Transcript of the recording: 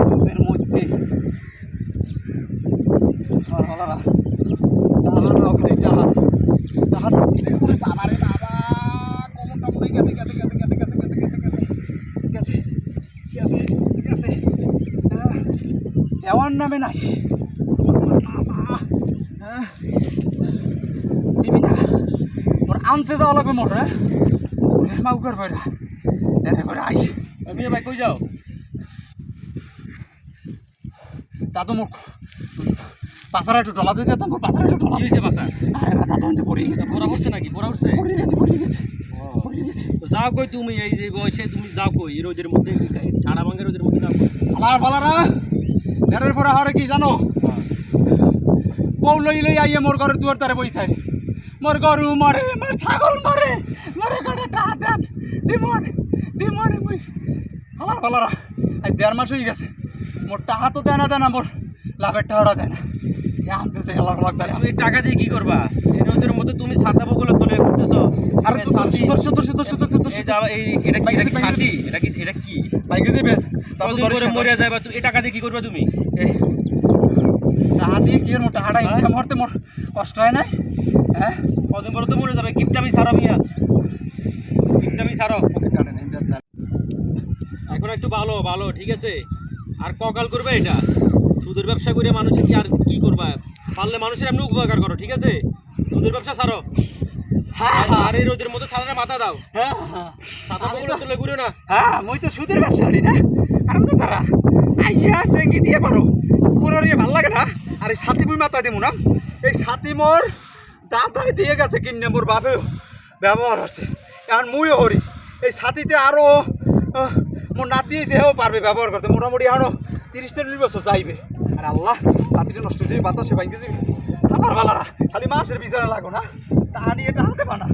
রোদের মধ্যে রে দেওয়ার নামে নাই দিবি না ওর আনতে যাওয়া লাগবে মোর হ্যাঁ ওরে মাউকার বাইরা এনে করে আইস আমি ভাই কই যাও দাদু মুখ পাশারা একটু ডলা দিতে তো পাশারা একটু ডলা হয়েছে বাসা আরে দাদু পড়ে গেছে। পড়া পড়ছে নাকি? পড়া পড়ছে পড়ে গেছে পড়ে গেছে। পড়ে গেছে। তো যাও কই তুমি এই যে বয়সে তুমি যাও কই এই রোদের মধ্যে ছাড়া ভাঙের রোদের মধ্যে যাও কই। আমার বলারা এরের পরে হরে কি জানো? বউ লই লই আইয়ে মোর ঘরের দুয়ার তারে বই থাকে। মোর গরু মরে মোর ছাগল মরে মরে গাড়ি টা দেন। দিমন দিমন মুই আমার বলারা আজ দেড় মাস হয়ে গেছে। মোর টাকা তো দেয় না দেয় না। মোর লাভের টাকাটা দেয় না। তুমি টাকা দিয়ে কি করবা? তুমি ছাতা বগুলো তোলে ঘুরতেছো। আরে এটা কি এটা কি ছাতি? এটা কি এটা কি? বাইকে যাবে। তা ধরে মরে যাবে তুমি এই টাকা দিয়ে কি করবে তুমি? টাকা দিয়ে কি? ইনকাম করতে মোর কষ্ট হয় নাই হ্যাঁ? কতদিন পরে তো মরে যাবে। কিপটামি ছাড়ো মিয়া কিপটামি ছাড়ো। এখন একটু ভালো ভালো ঠিক আছে? আর ককাল করবে এটা। সুদের ব্যবসা করে মানুষের কি আর কি করবা? পারলে মানুষের এমনি উপকার করো ঠিক আছে? সুদের ব্যবসা ছাড়ো। হ্যাঁ আর- এই রোদের মধ্যে ছাতাটা মাথা দাও। হ্যাঁ হ্যাঁ তুলে ঘুরে না। হ্যাঁ মই তো সুদের ব্যবসা করি না। আর আমি তো তারা। আইয়া চেঙ্গি দিয়ে পারো। পুরো ইয়ে ভালো লাগে না। আর এই মুই দিমু না। এই ছাতি মোর দাদাই দিয়ে গেছে কিনে মোর বাপে ব্যবহার হচ্ছে এখন মুইও হরি এই ছাতিতে আরও মোর নাতি সেও পারবে ব্যবহার করতে মোটামুটি এখনও তিরিশ চল্লিশ বছর যাইবে। আর আল্লাহ ছাতিটা নষ্ট হয়ে যাবে বাতাসে ভাঙতে যাবে আমার বালারা খালি মাসের বিচারে লাগো না। তা নিয়ে এটা হাতে পানা।